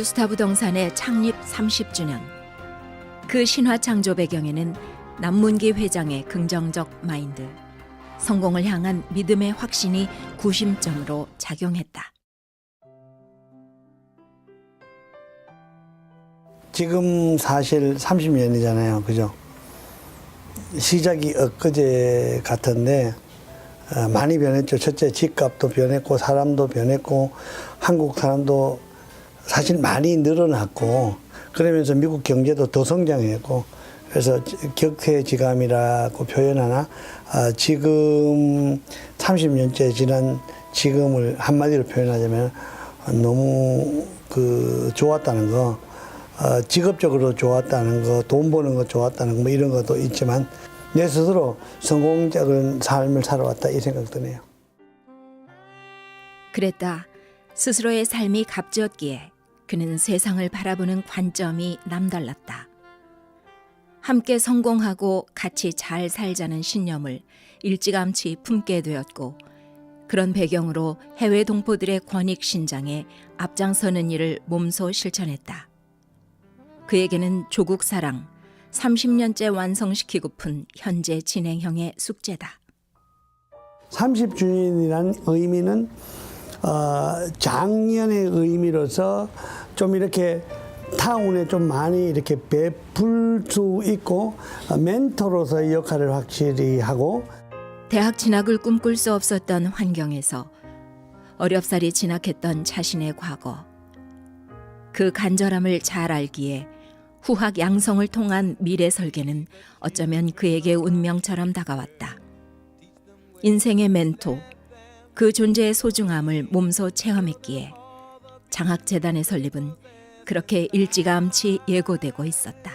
뉴스타 부동산의 창립 30주년. 그 신화 창조 배경에는 남문기 회장의 긍정적 마인드, 성공을 향한 믿음의 확신이 구심점으로 작용했다. 지금 사실 30년이잖아요. 그죠? 시작이 엊그제 같은데 어, 많이 변했죠. 첫째 집값도 변했고 사람도 변했고 한국 사람도 사실 많이 늘어났고 그러면서 미국 경제도 더 성장했고 그래서 격세지감이라고 표현하나 아, 지금 30년째 지난 지금을 한마디로 표현하자면 너무 그 좋았다는 거 어, 직업적으로 좋았다는 거, 돈 버는 거 좋았다는 거, 뭐 이런 것도 있지만 내 스스로 성공적인 삶을 살아왔다 이 생각 드네요. 그랬다. 스스로의 삶이 값지었기에 그는 세상을 바라보는 관점이 남달랐다. 함께 성공하고 같이 잘 살자는 신념을 일찌감치 품게 되었고 그런 배경으로 해외 동포들의 권익 신장에 앞장서는 일을 몸소 실천했다. 그에게는 조국 사랑 30년째 완성시키고픈 현재 진행형의 숙제다. 30주년이란 의미는 어, 작년의 의미로서 좀 이렇게 타운에 좀 많이 이렇게 베풀 수 있고 어, 멘토로서의 역할을 확실히 하고 대학 진학을 꿈꿀 수 없었던 환경에서 어렵사리 진학했던 자신의 과거. 그 간절함을 잘 알기에 후학 양성을 통한 미래 설계는 어쩌면 그에게 운명처럼 다가왔다. 인생의 멘토, 그 존재의 소중함을 몸소 체험했기에 장학재단의 설립은 그렇게 일찌감치 예고되고 있었다.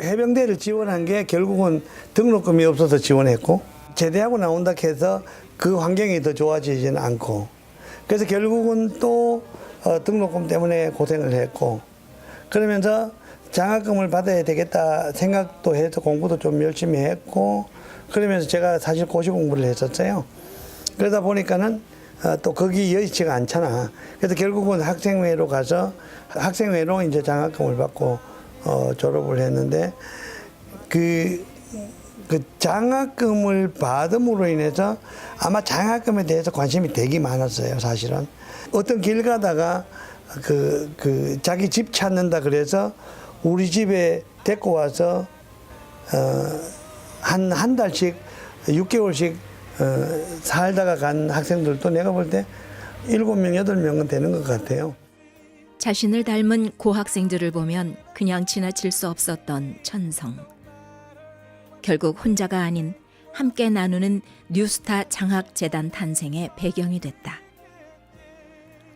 해병대를 지원한 게 결국은 등록금이 없어서 지원했고 제대하고 나온다 해서 그 환경이 더 좋아지지는 않고 그래서 결국은 또 어, 등록금 때문에 고생을 했고 그러면서 장학금을 받아야 되겠다 생각도 해서 공부도 좀 열심히 했고 그러면서 제가 사실 고시 공부를 했었어요. 그러다 보니까는 어, 또 거기 여의치가 않잖아. 그래서 결국은 학생회로 가서 학생회로 이제 장학금을 받고 어, 졸업을 했는데 그, 그 장학금을 받음으로 인해서 아마 장학금에 대해서 관심이 되게 많았어요, 사실은. 어떤 길 가다가 그, 그 자기 집 찾는다 그래서 우리 집에 데리고 와서 어, 한, 한 달씩, 6개월씩 어, 살다가 간 학생들도 내가 볼 때 일곱 명 여덟 명은 되는 것 같아요. 자신을 닮은 고학생들을 보면 그냥 지나칠 수 없었던 천성. 결국 혼자가 아닌 함께 나누는 뉴스타 장학재단 탄생의 배경이 됐다.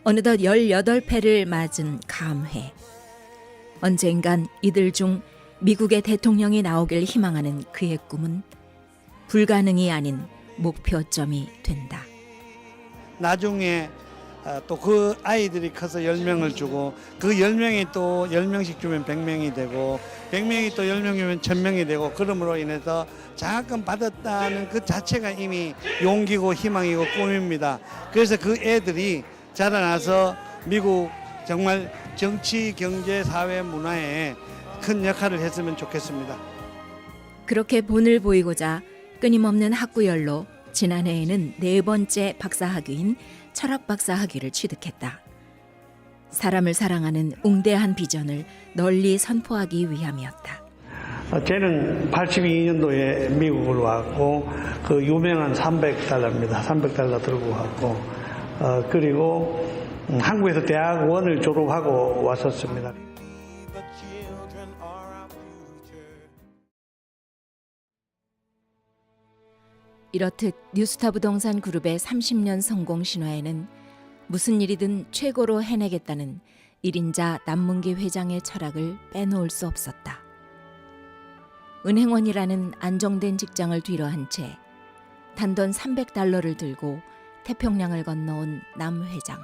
어느덧 18패를 맞은 감회. 언젠간 이들 중 미국의 대통령이 나오길 희망하는 그의 꿈은 불가능이 아닌 목표점이 된다. 나중에 또 그 아이들이 커서 10명을 주고 그 10명이 또 10명씩 주면 100명이 되고 100명이 또 10명이면 1000명이 되고 그러므로 인해서 장학금 받았다는 그 자체가 이미 용기고 희망이고 꿈입니다. 그래서 그 애들이 자라나서 미국 정말 정치, 경제, 사회, 문화에 큰 역할을 했으면 좋겠습니다. 그렇게 본을 보이고자 끊임없는 학구열로 지난해에는 네 번째 박사학위인 철학 박사학위를 취득했다. 사람을 사랑하는 웅대한 비전을 널리 선포하기 위함이었다. 어, 쟤는 82년도에 미국으로 왔고 그 유명한 300달러입니다. 300달러 들고 왔고 어, 그리고 음, 한국에서 대학원을 졸업하고 왔었습니다. 이렇듯 뉴스타 부동산 그룹의 30년 성공 신화에는 무슨 일이든 최고로 해내겠다는 1인자 남문기 회장의 철학을 빼놓을 수 없었다. 은행원이라는 안정된 직장을 뒤로한 채 단돈 300달러를 들고 태평양을 건너온 남 회장.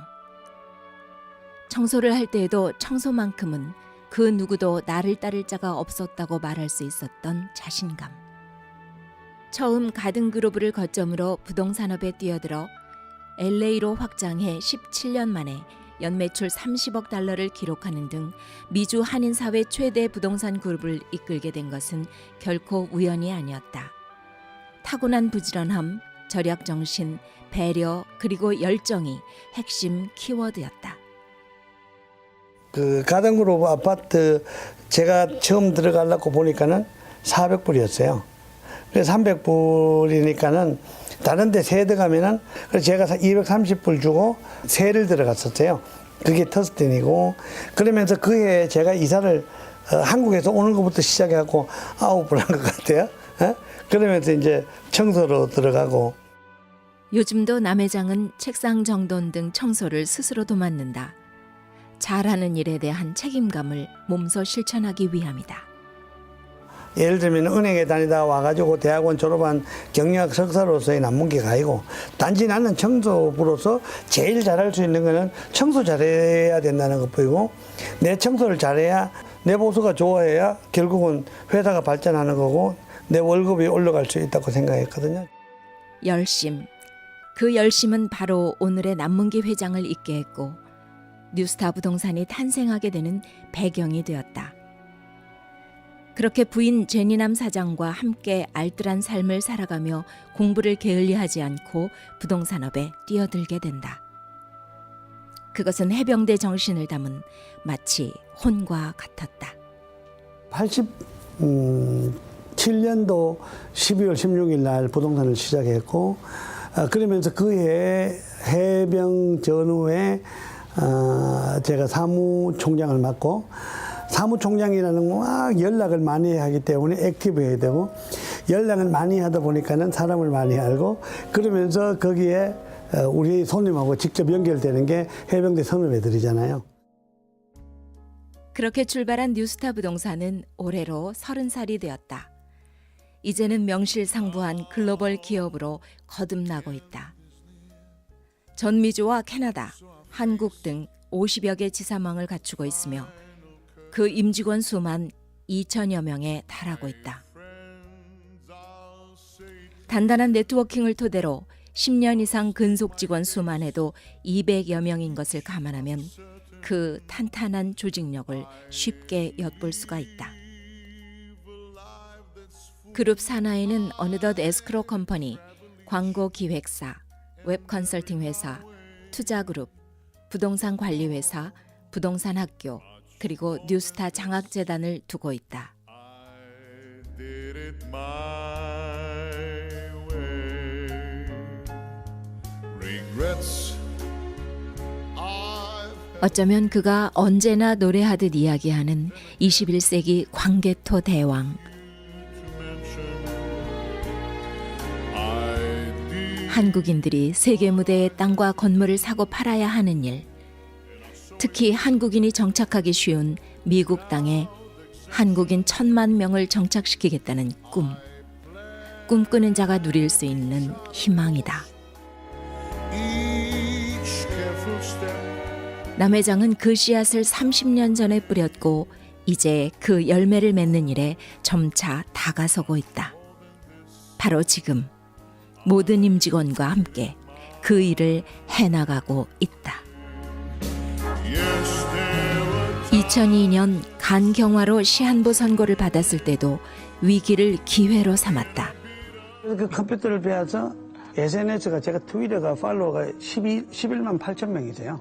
청소를 할 때에도 청소만큼은 그 누구도 나를 따를 자가 없었다고 말할 수 있었던 자신감. 처음 가든 그로브를 거점으로 부동산업에 뛰어들어 LA로 확장해 17년 만에 연매출 30억 달러를 기록하는 등 미주 한인 사회 최대 부동산 그룹을 이끌게 된 것은 결코 우연이 아니었다. 타고난 부지런함, 절약 정신, 배려 그리고 열정이 핵심 키워드였다. 그 가든그룹 아파트 제가 처음 들어가려고 보니까는 400불이었어요. 그래서 300불이니까는 다른 데세 들어가면은 그래서 제가 230불 주고 세를 들어갔었어요. 그게 터스텐이고 그러면서 그 해에 제가 이사를 어, 한국에서 오는 것부터 시작해갖고 아홉 불 한 것 같아요. 어? 그러면서 이제 청소로 들어가고 요즘도 남회장은 책상 정돈 등 청소를 스스로 도 맡는다. 잘하는 일에 대한 책임감을 몸소 실천하기 위함이다. 예를 들면 은행에 다니다가 와가지고 대학원 졸업한 경영학 석사로서의 남문기가 아니고 단지 나는 청소부로서 제일 잘할 수 있는 거는 청소 잘해야 된다는 것 보이고 내 청소를 잘해야 내 보수가 좋아해야 결국은 회사가 발전하는 거고 내 월급이 올라갈 수 있다고 생각했거든요. 열심. 그 열심은 바로 오늘의 남문기 회장을 있게 했고 뉴스타 부동산이 탄생하게 되는 배경이 되었다. 그렇게 부인 제니남 사장과 함께 알뜰한 삶을 살아가며 공부를 게을리하지 않고 부동산업에 뛰어들게 된다. 그것은 해병대 정신을 담은 마치 혼과 같았다. 87년도 12월 16일 날 부동산을 시작했고 아, 그러면서 그해 해병 전후에 아, 제가 사무총장을 맡고 사무총장이라는 건막 연락을 많이 하기 때문에 액티브해야 되고 연락을 많이 하다 보니까는 사람을 많이 알고 그러면서 거기에 어, 우리 손님하고 직접 연결되는 게 해병대 선후배들이잖아요. 그렇게 출발한 뉴스타 부동산은 올해로 30살이 되었다. 이제는 명실상부한 글로벌 기업으로 거듭나고 있다. 전미주와 캐나다, 한국 등 50여 개 지사망을 갖추고 있으며 그 임직원 수만 2천여 명에 달하고 있다. 단단한 네트워킹을 토대로 10년 이상 근속 직원 수만 해도 200여 명인 것을 감안하면 그 탄탄한 조직력을 쉽게 엿볼 수가 있다. 그룹 산하에는 어느덧 에스크로 컴퍼니, 광고 기획사, 웹 컨설팅 회사, 투자 그룹, 부동산 관리 회사, 부동산 학교, 그리고 뉴스타 장학 재단을 두고 있다. did it my way. Regrets I've 어쩌면 그가 언제나 노래하듯 이야기하는 21세기 광개토 대왕. I did 한국인들이 세계 무대에 땅과 건물을 사고 팔아야 하는 일, 특히 한국인이 정착하기 쉬운 미국 땅에 한국인 천만 명을 정착시키겠다는 꿈, 꿈꾸는 자가 누릴 수 있는 희망이다. each careful step. 남 회장은 그 씨앗을 30년 전에 뿌렸고 이제 그 열매를 맺는 일에 점차 다가서고 있다. 바로 지금 모든 임직원과 함께 그 일을 해나가고 있다. 2002년 간경화로 시한부 선고를 받았을 때도 위기를 기회로 삼았다. 그 컴퓨터를 배워서 SNS가 제가 트위터가 팔로워가 12, 11만 8천 명이세요.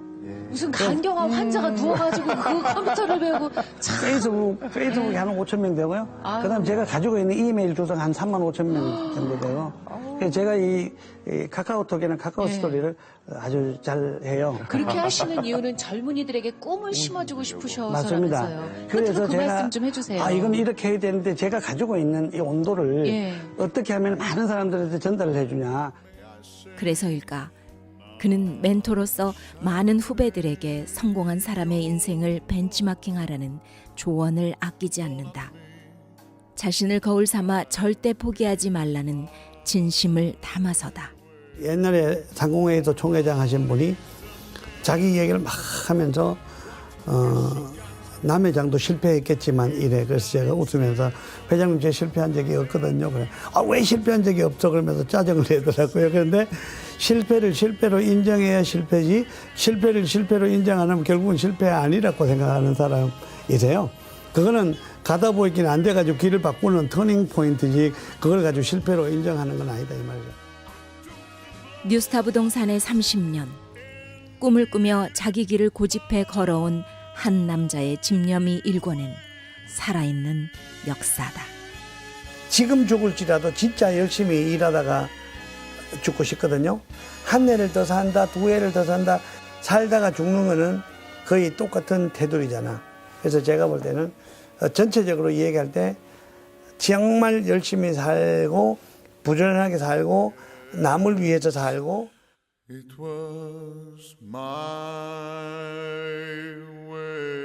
무슨 간경화 환자가 누워가지고 그 컴퓨터를 배우고 참 페이스북, 페이스북이 한 5천 명 되고요. 그 다음 제가 가지고 있는 이메일 주소가 한 3만 5천 명 정도 되고. 그래서 제가 이, 이 카카오톡이나 카카오 스토리를 아주 잘 해요. 그렇게 하시는 이유는 젊은이들에게 꿈을 심어주고 싶으셔서라면서요. 맞습니다. 그래서 그 제가 말씀 좀 해주세요. 아 이건 이렇게 해야 되는데 제가 가지고 있는 이 온도를 예. 어떻게 하면 많은 사람들한테 전달을 해주냐. 그래서일까? 그는 멘토로서 많은 후배들에게 성공한 사람의 인생을 벤치마킹하라는 조언을 아끼지 않는다. 자신을 거울 삼아 절대 포기하지 말라는 진심을 담아서다. 옛날에 상공회의소 총회장 하신 분이 자기 얘기를 막 하면서 어, 남회장도 실패했겠지만 이래. 그래서 제가 웃으면서 회장님 제 실패한 적이 없거든요. 그래. 아 왜 실패한 적이 없어? 그러면서 짜증을 내더라고요. 그런데 실패를 실패로 인정해야 실패지 실패를 실패로 인정 안 하면 결국은 실패 아니라고 생각하는 사람이세요 그거는 가다 보이긴 안 돼가지고 길을 바꾸는 터닝 포인트지 그걸 가지고 실패로 인정하는 건 아니다 이 말이죠. 뉴스타 부동산의 30년 꿈을 꾸며 자기 길을 고집해 걸어온 한 남자의 집념이 일궈낸 살아있는 역사다. 지금 죽을지라도 진짜 열심히 일하다가 죽고 싶거든요. 한 해를 더 산다, 두 해를 더 산다, 살다가 죽는 거는 거의 똑같은 테두리잖아. 그래서 제가 볼 때는 어, 전체적으로 이야기할 때 정말 열심히 살고 부지런하게 살고 남을 위해서 살고 It was my way.